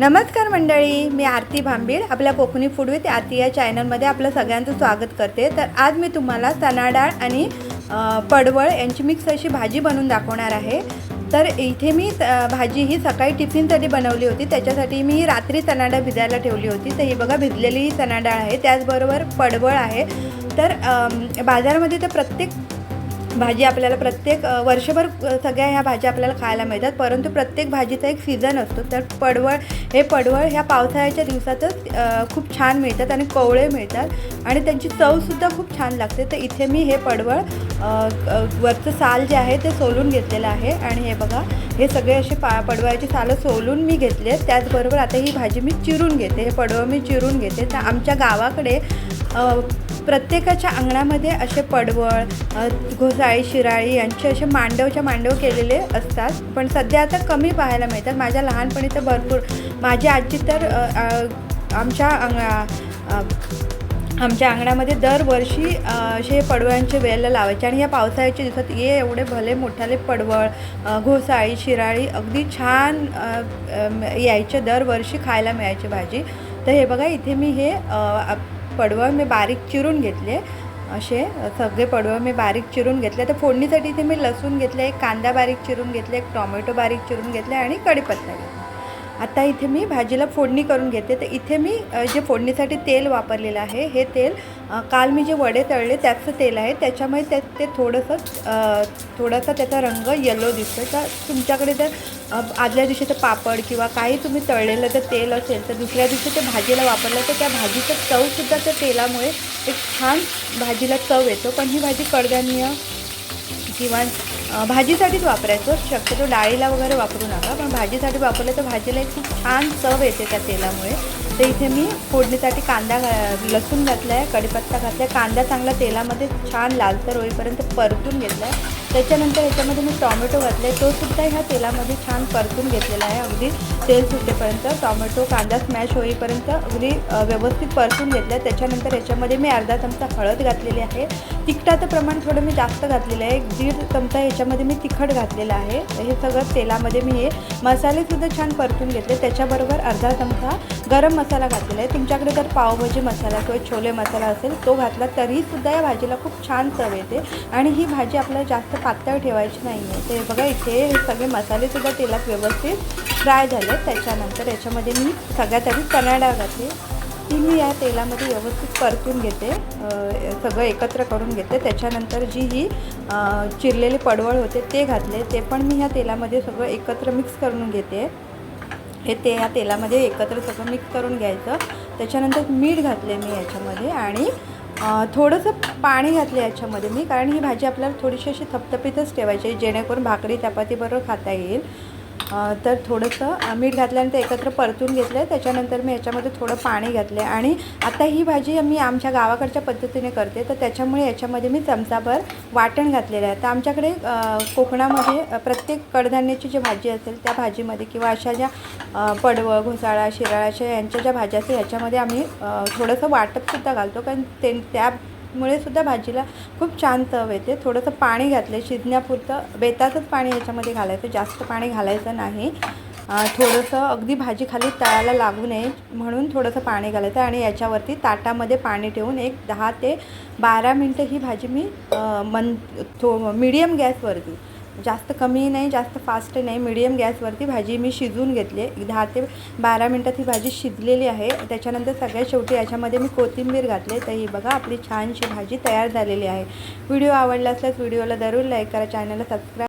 नमस्कार मंडळी मी आरती भांबीड आपल्या कोकणी फूड विथ आरती या चॅनलमध्ये आपलं सगळ्यांचं स्वागत करते. तर आज मी तुम्हाला चणा डाळ आणि पडवळ यांची मिक्स अशी भाजी बनवून दाखवणार आहे. तर इथे मी भाजी ही सकाळी टिफिनसाठी बनवली होती. त्याच्यासाठी मी रात्री चणा डाळ भिजायला ठेवली होती. तर ही बघा भिजलेली ही चणा डाळ आहे. त्याचबरोबर पडवळ आहे. तर बाजारामध्ये तर प्रत्येक भाजी आपल्याला प्रत्येक वर्षभर सगळ्या ह्या भाज्या आपल्याला खायला मिळतात. परंतु प्रत्येक भाजीचा एक सीझन असतो. तर पडवळ हे पडवळ ह्या पावसाळ्याच्या दिवसातच खूप छान मिळतात आणि कवळे मिळतात. आणि त्यांची चवसुद्धा खूप छान लागते. तर इथे मी हे पडवळ वरचं साल जे आहे ते सोलून घेतलेलं आहे. आणि हे बघा हे सगळे असे पा पडवळाची सालं सोलून मी घेतले आहेत. त्याचबरोबर आता ही भाजी मी चिरून घेते. हे पडवळ मी चिरून घेते. तर आमच्या गावाकडे प्रत्येकाच्या अंगणामध्ये असे पडवळ घोसाळी शिराळी यांचे असे मांडवच्या मांडव केलेले असतात. पण सध्या आता कमी पाहायला मिळतात. माझ्या लहानपणी तर भरपूर माझी आजी तर आमच्या अंगणा आमच्या अंगणामध्ये दरवर्षी असे पडवळांचे वेल लावायचे आणि या पावसाळ्याच्या दिवसात ये एवढे भले मोठाले पडवळ घोसाळी शिराळी अगदी छान यायचे. दरवर्षी खायला मिळायची भाजी. तर हे बघा इथे मी हे पडवळ मी बारीक चिरून घेतले. असे सगळे पडवळ मी बारीक चिरून घेतले. तर फोडणीसाठी इथे मी लसूण घेतले एक कांदा बारीक चिरून घेतले एक टॉमॅटो बारीक चिरून घेतले आणि कढीपत्ता घेतला. आता इथे मी भाजीला फोडणी करून घेते. तर इथे मी जे फोडणीसाठी तेल वापरलेलं आहे हे तेल काल मी जे वडे तळले त्याचं तेल आहे. त्याच्यामुळे त्या ते थोडंसं थोडासा त्याचा रंग येलो दिसतो तर तुमच्याकडे जर आदल्या दिवशी तर पापड किंवा काही तुम्ही तळलेलं जर तेल असेल तर दुसऱ्या दिवशी ते भाजीला वापरलं तर त्या भाजीचं चवसुद्धा त्या तेलामुळे एक छान भाजीला चव येतो. पण ही भाजी कडधान्य किंवा भाजीसाठीच वापरायचो. शक्यतो डाळीला वगैरे वापरू नका पण भाजीसाठी वापरलं तर भाजीला एक खूप छान चव येते त्या तेलामुळे. तर इथे मी फोडणीसाठी कांदा घा- लसूण घातला आहे कढीपत्ता घातला आहे कांदा चांगला तेलामध्ये छान लालसर होईपर्यंत परतून घेतला आहे त्याच्यानंतर याच्यामध्ये मी टॉमॅटो घातला आहे तो सुद्धा ह्या तेलामध्ये छान परतून घेतलेला आहे. अगदी तेल सुटेपर्यंत टॉमॅटो कांदा स्मॅश होईपर्यंत अगदी व्यवस्थित परतून घेतलं आहे त्याच्यानंतर याच्यामध्ये मी अर्धा चमचा हळद घातलेली आहे. तिखटाचं प्रमाण थोडं मी जास्त घातलेलं आहे. एक दीड चमचा ह्याच्यामध्ये मी तिखट घातलेलं आहे. हे सगळं तेलामध्ये मी हे मसालेसुद्धा छान परतून घेतले. त्याच्याबरोबर अर्धा चमचा गरम मसाला घातलेला आहे. तुमच्याकडे जर पावभाजी मसाला किंवा छोले मसाला असेल तो घातला तरीसुद्धा या भाजीला खूप छान चव येते. आणि ही भाजी आपल्याला जास्त पातळ ठेवायची नाही आहे ते बघा इथे हे सगळे मसालेसुद्धा तेलात व्यवस्थित फ्राय झाले त्याच्यानंतर याच्यामध्ये मी सगळ्यात आधी कनाडा घातली. ती मी या तेलामध्ये व्यवस्थित परतून घेते. सगळं एकत्र करून घेते. त्याच्यानंतर जी ही चिरलेली चिरलेले पडवळ होते ते घातले. ते पण मी ह्या तेलामध्ये सगळं एकत्र मिक्स करून घेते. हे ते या तेलामध्ये एकत्र सगळं मिक्स करून घ्यायचं. त्याच्यानंतर मीठ घातले मी याच्यामध्ये आणि थोडंसं पाणी घातलं याच्यामध्ये मी कारण ही भाजी आपल्याला थोडीशी अशी थपथपीतच ठेवायची जेणेकरून भाकरी चपातीबरोबर खाता येईल. तर थोडंसं मीठ घातल्यानंतर एकत्र परतून घेतलं आहे त्याच्यानंतर मी याच्यामध्ये थोडं पाणी घातलं आहे आणि आता ही भाजी मी आमच्या गावाकडच्या पद्धतीने करते. तर त्याच्यामुळे याच्यामध्ये मी चमचाभर वाटण घातलेलं आहे. तर आमच्याकडे कोकणामध्ये प्रत्येक कडधान्याची जी भाजी असेल त्या भाजीमध्ये किंवा अशा ज्या पडवं घोसाळा शिराळाच्या यांच्या ज्या भाज्या असतील याच्यामध्ये आम्ही थोडंसं वाटपसुद्धा घालतो. कारण ते त्या मुळे सुद्धा भाजीला खूप छान चव येते. थोडंसं पाणी घातलं शिजण्यापुरतं बेताचंच पाणी याच्यामध्ये घालायचं. जास्त पाणी घालायचं नाही. थोडंसं अगदी भाजी खाली तळायला लागू नये म्हणून थोडंसं पाणी घालायचं आणि याच्यावरती ताटामध्ये पाणी ठेवून एक दहा ते बारा मिनटं ही भाजी मी मन थो मिडियम गॅसवरती जास्त कमी नाही जास्त फास्ट नाही. मीडियम गॅसवरती भाजी मी शिजवून घेतली आहे. दहा ते बारा मिनटात ही भाजी शिजलेली आहे. त्याच्यानंतर सगळ्यात शेवटी याच्यामध्ये मी कोथिंबीर घातले तर ही बघा आपली छानशी भाजी तयार झालेली आहे. व्हिडिओ आवडला असल्यास व्हिडिओला जरूर लाईक करा. चॅनलला सबस्क्राईब